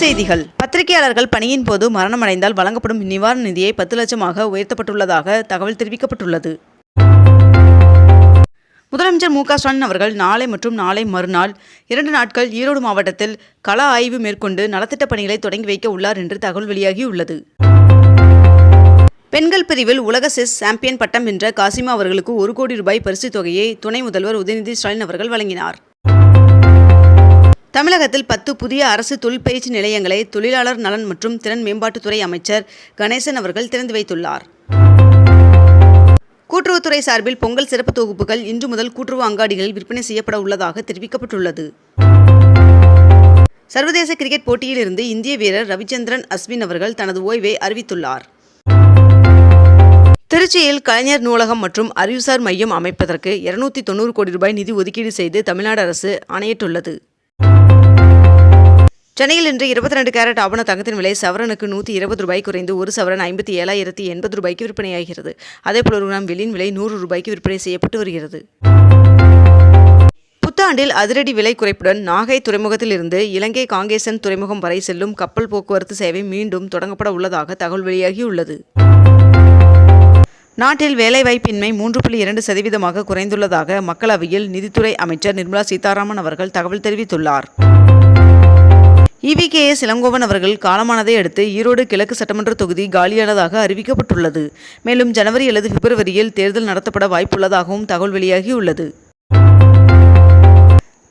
செய்திகள். பத்திரிகையாளர்கள் பணியின் போது மரணமடைந்தால் வழங்கப்படும் நிவாரண நிதியை பத்து லட்சமாக உயர்த்தப்பட்டுள்ளதாக தகவல் தெரிவிக்கப்பட்டுள்ளது. முதலமைச்சர் மு க ஸ்டாலின் அவர்கள் நாளை மற்றும் நாளை மறுநாள் இரண்டு நாட்கள் ஈரோடு மாவட்டத்தில் கள ஆய்வு மேற்கொண்டு நலத்திட்ட பணிகளை தொடங்கி வைக்க உள்ளார் என்று தகவல் வெளியாகியுள்ளது. பெண்கள் பிரிவில் உலக செஸ் சாம்பியன் பட்டம் வென்ற காசிமா அவர்களுக்கு ஒரு கோடி ரூபாய் பரிசுத் தொகையை துணை முதல்வர் உதயநிதி ஸ்டாலின் அவர்கள் வழங்கினார். தமிழகத்தில் பத்து புதிய அரசு தொழிற்பயிற்சி நிலையங்களை தொழிலாளர் நலன் மற்றும் திறன் மேம்பாட்டுத்துறை அமைச்சர் கணேசன் அவர்கள் திறந்து வைத்துள்ளார். கூட்டுறவுத்துறை சார்பில் பொங்கல் சிறப்பு தொகுப்புகள் இன்று முதல் கூட்டுறவு அங்காடிகளில் விற்பனை செய்யப்பட உள்ளதாக தெரிவிக்கப்பட்டுள்ளது. சர்வதேச கிரிக்கெட் போட்டியிலிருந்து இந்திய வீரர் ரவிச்சந்திரன் அஸ்வின் அவர்கள் தனது ஓய்வை அறிவித்துள்ளார். திருச்சியில் கலைஞர் நூலகம் மற்றும் அறிவுசார் மையம் அமைப்பதற்கு இருநூத்தி தொண்ணூறு கோடி ரூபாய் நிதி ஒதுக்கீடு செய்து தமிழ்நாடு அரசு ஆணையிட்டுள்ளது. சென்னையில் இன்று இருபத்தி ரெண்டு கேரட் ஆவண தங்கத்தின் விலை சவரனுக்கு நூற்றி இருபது ரூபாய் குறைந்து ஒரு சவரன் ஐம்பத்தி ஏழாயிரத்தி எண்பது ரூபாய்க்கு விற்பனையாகிறது. அதேபோல் ஒரு கிராம் வெளியின் விலை நூறு ரூபாய்க்கு விற்பனை செய்யப்பட்டு வருகிறது. புத்தாண்டில் அதிரடி விலை குறைப்புடன் நாகை துறைமுகத்தில் இருந்து இலங்கை காங்கேசன் துறைமுகம் வரை செல்லும் கப்பல் போக்குவரத்து சேவை மீண்டும் தொடங்கப்பட உள்ளதாக தகவல் வெளியாகியுள்ளது. நாட்டில் வேலைவாய்ப்பின்மை மூன்று புள்ளி இரண்டு சதவீதமாக குறைந்துள்ளதாக மக்களவையில் நிதித்துறை அமைச்சர் நிர்மலா சீதாராமன் அவர்கள் தகவல் தெரிவித்துள்ளார். இவிகேஎஸ் இளங்கோவன் அவர்கள் காலமானதை அடுத்து ஈரோடு கிழக்கு சட்டமன்ற தொகுதி காலியானதாக அறிவிக்கப்பட்டுள்ளது. மேலும் ஜனவரி அல்லது பிப்ரவரியில் தேர்தல் நடத்தப்பட வாய்ப்புள்ளதாகவும் தகவல் வெளியாகியுள்ளது.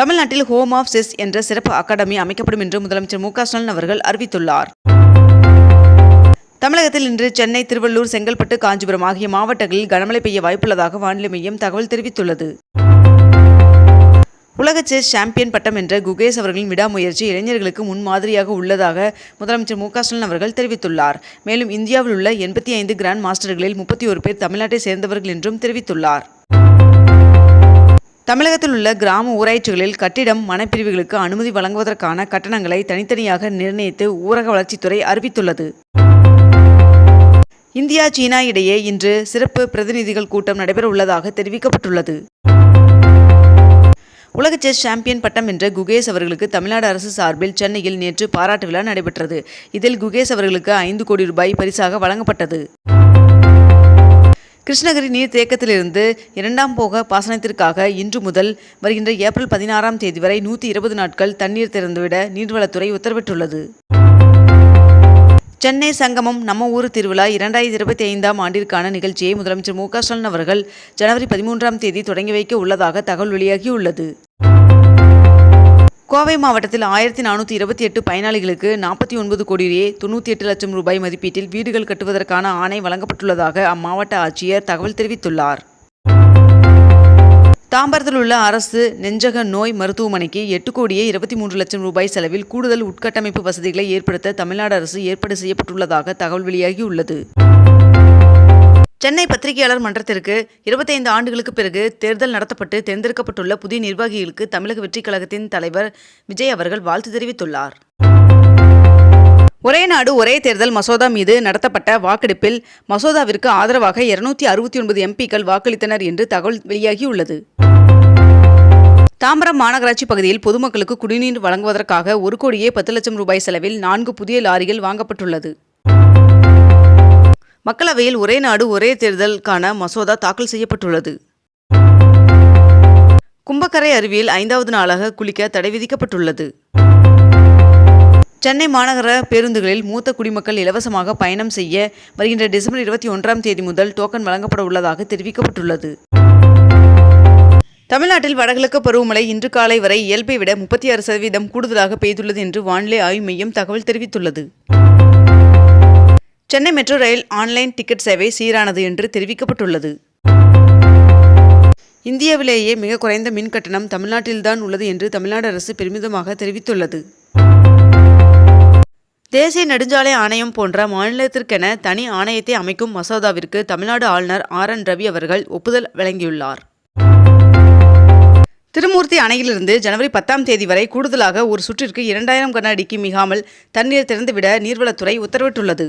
தமிழ்நாட்டில் ஹோம் ஆஃப் செஸ் என்ற சிறப்பு அகாடமி அமைக்கப்படும் என்று முதலமைச்சர் மு ஸ்டாலின் அவர்கள் அறிவித்துள்ளார். தமிழகத்தில் இன்று சென்னை திருவள்ளூர் செங்கல்பட்டு காஞ்சிபுரம் ஆகிய மாவட்டங்களில் கனமழை பெய்ய வாய்ப்புள்ளதாக வானிலை மையம் தகவல் தெரிவித்துள்ளது. உலக செஸ் சாம்பியன் பட்டம் என்ற குகேஷ் அவர்களின் விடாமுயற்சி இளைஞர்களுக்கு முன்மாதிரியாக உள்ளதாக முதலமைச்சர் மு ஸ்டாலின் அவர்கள் தெரிவித்துள்ளார். மேலும் இந்தியாவில் உள்ள எண்பத்தி ஐந்து கிராண்ட் மாஸ்டர்களில் முப்பத்தி ஒரு பேர் தமிழ்நாட்டை சேர்ந்தவர்கள் என்றும் தெரிவித்துள்ளார். தமிழகத்தில் உள்ள கிராம ஊராட்சிகளில் கட்டிடம் மனப்பிரிவுகளுக்கு அனுமதி வழங்குவதற்கான கட்டணங்களை தனித்தனியாக நிர்ணயித்து ஊரக வளர்ச்சித்துறை அறிவித்துள்ளது. இந்தியா சீனா இடையே இன்று சிறப்பு பிரதிநிதிகள் கூட்டம் நடைபெற உள்ளதாக தெரிவிக்கப்பட்டுள்ளது. உலக செஸ் சாம்பியன் பட்டம் என்ற குகேஷ் அவர்களுக்கு தமிழ்நாடு அரசு சார்பில் சென்னையில் நேற்று பாராட்டு விழா நடைபெற்றது. இதில் குகேஷ் அவர்களுக்கு ஐந்து கோடி ரூபாய் பரிசாக வழங்கப்பட்டது. கிருஷ்ணகிரி நீர் தேக்கத்திலிருந்து இரண்டாம் போக பாசனத்திற்காக இன்று முதல் வருகின்ற ஏப்ரல் பதினாறாம் தேதி வரை நூற்றி இருபது நாட்கள் தண்ணீர் திறந்துவிட நீர்வளத்துறை உத்தரவிட்டுள்ளது. சென்னை சங்கமம் நம்ம ஊர் திருவிழா இரண்டாயிரத்தி இருபத்தி ஐந்தாம் ஆண்டிற்கான நிகழ்ச்சியை முதலமைச்சர் மு க ஸ்டாலின் அவர்கள் ஜனவரி பதிமூன்றாம் தேதி தொடங்கி வைக்க உள்ளதாக தகவல் வெளியாகியுள்ளது. கோவை மாவட்டத்தில் ஆயிரத்தி நானூற்றி இருபத்தி எட்டு பயனாளிகளுக்கு நாற்பத்தி ஒன்பது கோடியே தொண்ணூற்றி எட்டு லட்சம் ரூபாய் மதிப்பீட்டில் வீடுகள் கட்டுவதற்கான ஆணை வழங்கப்பட்டுள்ளதாக அம்மாவட்ட ஆட்சியர் தகவல் தெரிவித்துள்ளார். தாம்பரத்தில் உள்ள அரசு நெஞ்சக நோய் மருத்துவமனைக்கு எட்டு கோடியே இருபத்தி மூன்று லட்சம் ரூபாய் செலவில் கூடுதல் உட்கட்டமைப்பு வசதிகளை ஏற்படுத்த தமிழ்நாடு அரசு ஏற்பாடு செய்யப்பட்டுள்ளதாக தகவல் வெளியாகியுள்ளது. சென்னை பத்திரிகையாளர் மன்றத்திற்கு இருபத்தைந்து ஆண்டுகளுக்கு பிறகு தேர்தல் நடத்தப்பட்டு தேர்ந்தெடுக்கப்பட்டுள்ள புதிய நிர்வாகிகளுக்கு தமிழக வெற்றிக் கழகத்தின் தலைவர் விஜய் அவர்கள் வாழ்த்து தெரிவித்துள்ளார். ஒரே நாடு ஒரே தேர்தல் மசோதா மீது நடத்தப்பட்ட வாக்கெடுப்பில் மசோதாவிற்கு ஆதரவாக இருநூத்தி அறுபத்தி ஒன்பது எம்பிக்கள் வாக்களித்தனர் என்று தகவல் வெளியாகியுள்ளது. தாம்பரம் மாநகராட்சி பகுதியில் பொதுமக்களுக்கு குடிநீர் வழங்குவதற்காக ஒரு கோடியே பத்து லட்சம் ரூபாய் செலவில் நான்கு புதிய லாரிகள் வாங்கப்பட்டுள்ளது. மக்களவையில் ஒரே நாடு ஒரே தேர்தலுக்கான மசோதா தாக்கல் செய்யப்பட்டுள்ளது. கும்பக்கரை அருவியில் ஐந்தாவது நாளாக குளிக்க தடை விதிக்கப்பட்டுள்ளது. சென்னை மாநகர பேருந்துகளில் மூத்த குடிமக்கள் இலவசமாக பயணம் செய்ய வருகின்ற டிசம்பர் இருபத்தி ஒன்றாம் தேதி முதல் டோக்கன் வழங்கப்பட உள்ளதாக தெரிவிக்கப்பட்டுள்ளது. தமிழ்நாட்டில் வடகிழக்கு பருவமழை இன்று காலை வரை இயல்பை விட முப்பத்தி ஆறு சதவீதம் கூடுதலாக பெய்துள்ளது என்று வானிலை ஆய்வு மையம் தகவல் தெரிவித்துள்ளது. Chennai metro rail online ticket சேவை சீரானது என்று தெரிவிக்கப்பட்டுள்ளது. இந்தியாவிலேயே மிக குறைந்த மின் கட்டணம் தமிழ்நாட்டில்தான் உள்ளது என்று தமிழ்நாடு அரசு பெருமிதமாக தெரிவித்துள்ளது. தேசிய நெடுஞ்சாலை ஆணையம் போன்ற மாநிலத்திற்கென தனி ஆணையத்தை அமைக்கும் மசோதாவிற்கு தமிழ்நாடு ஆளுநர் ஆர் என் ரவி அவர்கள் ஒப்புதல் வழங்கியுள்ளார். திருமூர்த்தி அணையிலிருந்து ஜனவரி பத்தாம் தேதி வரை கூடுதலாக ஒரு சுற்றிற்கு இரண்டாயிரம் கண்ணாடிக்கு மிகாமல் தண்ணீர் திறந்துவிட நீர்வளத்துறை உத்தரவிட்டுள்ளது.